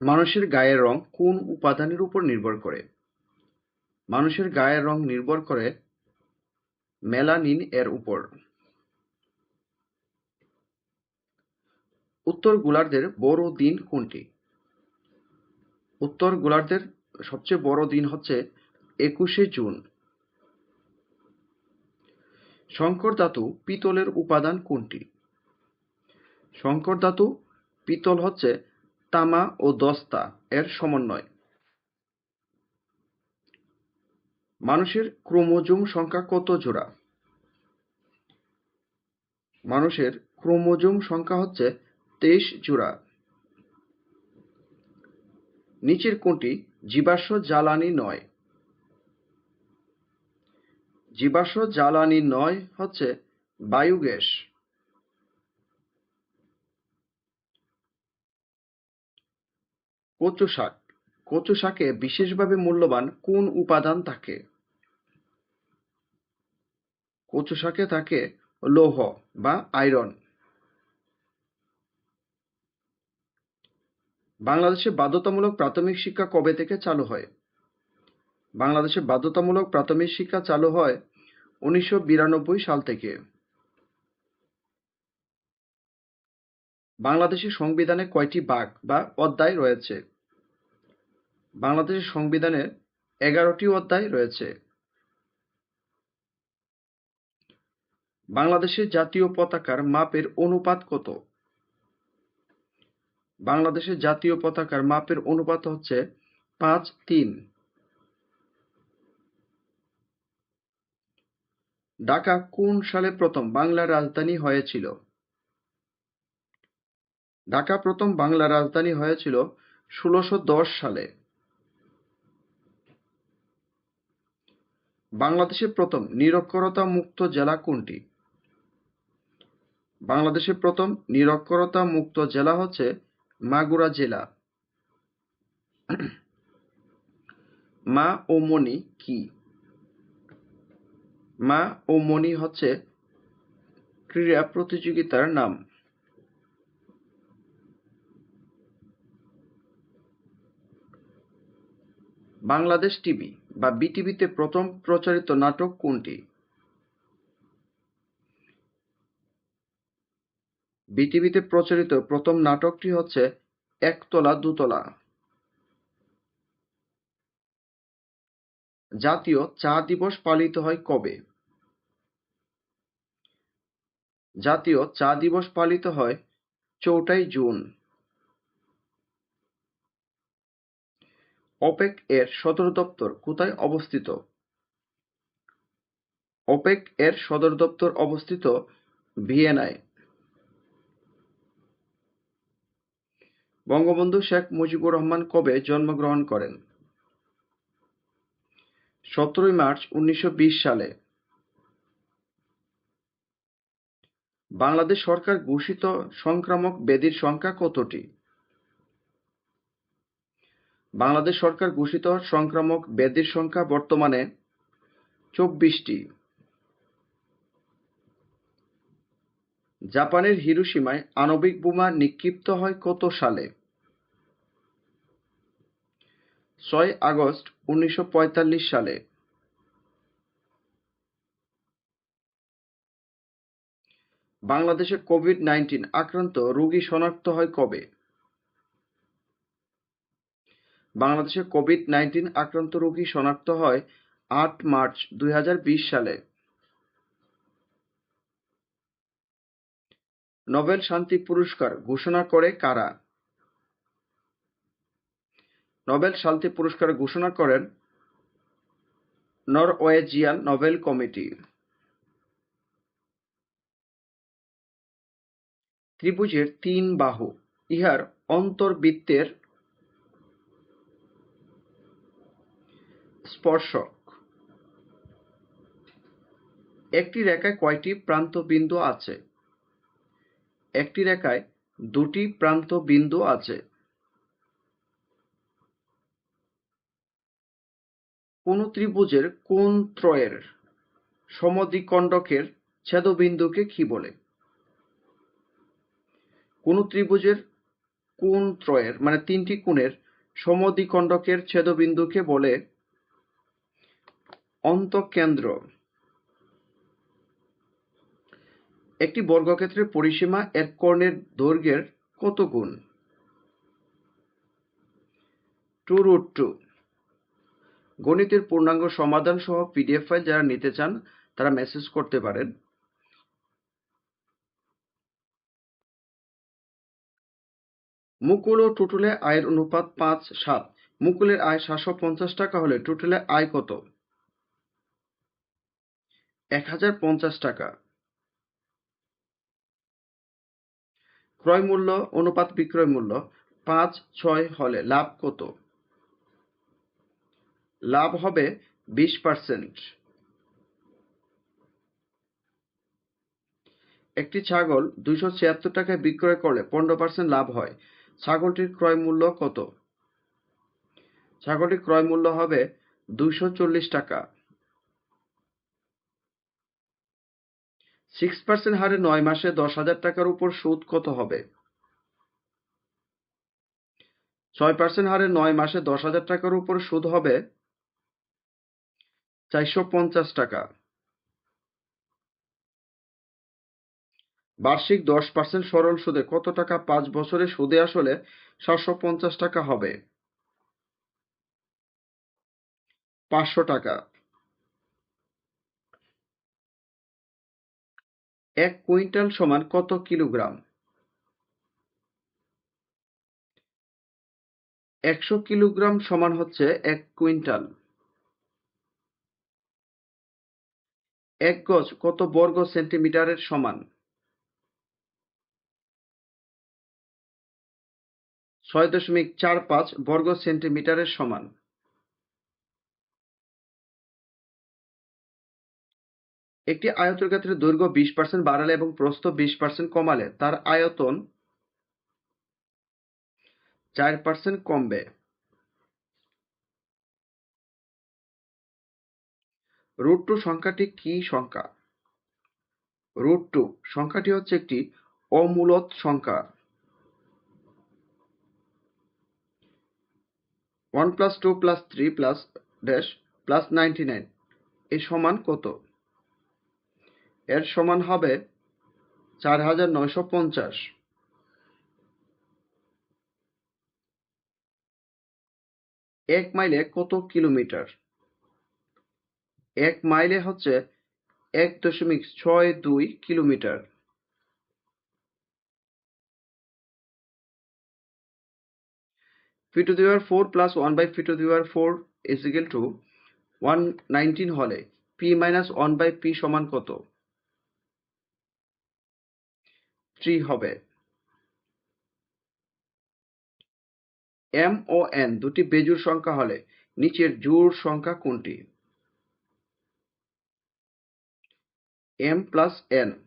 মানুষের গায়ের রং কোন উপাদানের উপর নির্ভর করে? মানুষের গায়ের রং নির্ভর করে মেলানিন এর উপর। উত্তর গোলার্ধের বড় দিন কোনটি? উত্তর গোলার্ধের সবচেয়ে বড় দিন হচ্ছে একুশে জুন। সংকর ধাতু পিতলের উপাদান কোনটি? সংকর ধাতু পিতল হচ্ছে তামা ও দস্তা এর সমন্বয়। মানুষের ক্রোমোজোম সংখ্যা কত জোড়া? মানুষের ক্রোমোজোম সংখ্যা হচ্ছে তেইশ জোড়া। নিচের কোনটি জীবাশ্ম জ্বালানি নয়? জীবাশ্ম জ্বালানি নয় হচ্ছে বায়োগ্যাস। কচু শাক কচু শাকে বিশেষভাবে মূল্যবান কোন উপাদান থাকে? কচু শাকে থাকে লৌহ বা আয়রন। বাংলাদেশে বাধ্যতামূলক প্রাথমিক শিক্ষা কবে থেকে চালু হয়? বাংলাদেশে বাধ্যতামূলক প্রাথমিক শিক্ষা চালু হয় উনিশশো বিরানব্বই সাল থেকে। বাংলাদেশের সংবিধানে কয়টি ভাগ বা অধ্যায় রয়েছে? বাংলাদেশের সংবিধানে এগারোটি অধ্যায় রয়েছে। বাংলাদেশের জাতীয় পতাকার মাপের অনুপাত কত? বাংলাদেশের জাতীয় পতাকার মাপের অনুপাত হচ্ছে পাঁচ তিন। ঢাকা কোন সালে প্রথম বাংলার রাজধানী হয়েছিল? ঢাকা প্রথম বাংলার রাজধানী হয়েছিল ষোলশো দশ সালে। বাংলাদেশের প্রথম নিরক্ষরতা মুক্ত জেলা কোনটি? বাংলাদেশের প্রথম নিরক্ষরতা মুক্ত জেলা হচ্ছে মাগুরা জেলা। মা ও মণি কি? মা ও মণি হচ্ছে ক্রীড়া প্রতিযোগিতার নাম। বাংলাদেশ টিভি বা বিটিভিতে প্রথম প্রচারিত নাটক কোনটি? বিটিভিতে প্রচারিত প্রথম নাটকটি হচ্ছে একতলা, দুতলা। জাতীয় চা দিবস পালিত হয় কবে? জাতীয় চা দিবস পালিত হয় চৌঠা জুন। ওপেক এর সদর দপ্তর কোথায় অবস্থিত? ওপেক এর সদর দপ্তর অবস্থিত ভিয়েনায়। বঙ্গবন্ধু শেখ মুজিবুর রহমান কবে জন্মগ্রহণ করেন? সতেরোই মার্চ উনিশশো বিশ সালে। বাংলাদেশ সরকার ঘোষিত সংক্রামক ব্যাধির সংখ্যা কতটি? বাংলাদেশ সরকার ঘোষিত সংক্রামক ব্যাধির সংখ্যা বর্তমানে চব্বিশটি। জাপানের হিরোশিমায় আণবিক বোমা নিক্ষিপ্ত হয় কত সালে? ছয় আগস্ট উনিশশো পঁয়তাল্লিশ সালে। বাংলাদেশে কোভিড নাইন্টিন আক্রান্ত রোগী শনাক্ত হয় কবে? বাংলাদেশে কোভিড-নাইনটিন আক্রান্ত রোগী শনাক্ত হয় আট মার্চ দুই সালে। নোবেল শান্তি পুরস্কার ঘোষণা করে কারা? নোবেল শান্তি পুরস্কার ঘোষণা করেন নরওয়েজিয়ান নোবেল কমিটি। ত্রিভুজের তিন বাহু, ইহার অন্তর্বৃত্তের স্পর্শক। একটি রেখায় কয়টি প্রান্ত বিন্দু আছে? একটি রেখায় দুটি প্রান্ত বিন্দু আছে। কোন ত্রিভুজের কোন ত্রয়ের সমদ্বিখণ্ডকের ছেদবিন্দুকে কি বলে? কোন ত্রিভুজের কোন ত্রয়ের মানে তিনটি কোণের সমদ্বিখণ্ডকের ছেদবিন্দুকে বলে অন্তঃকেন্দ্র। একটি বর্গক্ষেত্রের পরিসীমা এর কর্ণের দৈর্ঘ্যের কত গুণ? Two root two. গণিতের পূর্ণাঙ্গ সমাধান সহ পিডিএফ ফাইল যারা নিতে চান, তারা মেসেজ করতে পারেন। মুকুল ও টুটুলে আয়ের অনুপাত পাঁচ, সাত। মুকুলের আয় সাতশো পঞ্চাশ টাকা হলে টুটুলের আয় কত? এক হাজার পঞ্চাশ টাকা। ক্রয় মূল্য অনুপাত বিক্রয় মূল্য, পাঁচ ছয় হলে লাভ কত? লাভ হবে বিশ পার্সেন্ট। একটি ছাগল দুইশো ছিয়াত্তর টাকায় বিক্রয় করলে পনেরো পার্সেন্ট লাভ হয়। ছাগলটির ক্রয় মূল্য কত? ছাগলটির ক্রয় মূল্য হবে দুইশো চল্লিশ টাকা। সিক্স পার্সেন্ট হারে নয় মাসে দশ হাজার টাকার উপর সুদ কত হবে? ছয় পার্সেন্ট হারে নয় মাসে দশ হাজার টাকার উপর সুদ হবে চারশো পঞ্চাশ টাকা। বার্ষিক দশ পার্সেন্ট সরল সুদে কত টাকা পাঁচ বছরে সুদে আসলে সাতশো পঞ্চাশ টাকা হবে? পাঁচশো টাকা। এক কুইন্টাল সমান কত কিলোগ্রাম? একশো কিলোগ্রাম সমান হচ্ছে এক কুইন্টাল। এক গজ কত বর্গ সেন্টিমিটারের সমান? ছয় দশমিক চার পাঁচ বর্গ সেন্টিমিটারের সমান। একটি আয়তক্ষেত্রের দৈর্ঘ্য বিশ পার্সেন্ট বাড়ালে এবং প্রস্থ বিশ পার্সেন্ট কমালে তার আয়তন চার পার্সেন্ট কমবে। রুট টু সংখ্যাটি কি সংখ্যা? রুট টু সংখ্যাটি হচ্ছে একটি অমূলত সংখ্যা। One plus two plus three plus dash plus ninety nine এর সমান কত? এর সমান হবে চার হাজার নয়শো পঞ্চাশ। এক মাইলে কত কিলোমিটার? এক মাইলে হচ্ছে এক দশমিক ছয় দুই kilometre. P to the power four plus one by P to the power four is two one nineteen হলে P minus one by P সমান কত? থ্রি হবে। এম ও এন, দুটি বেজুর সংখ্যা হলে নিচের জোড় সংখ্যা কোনটি? M plus N.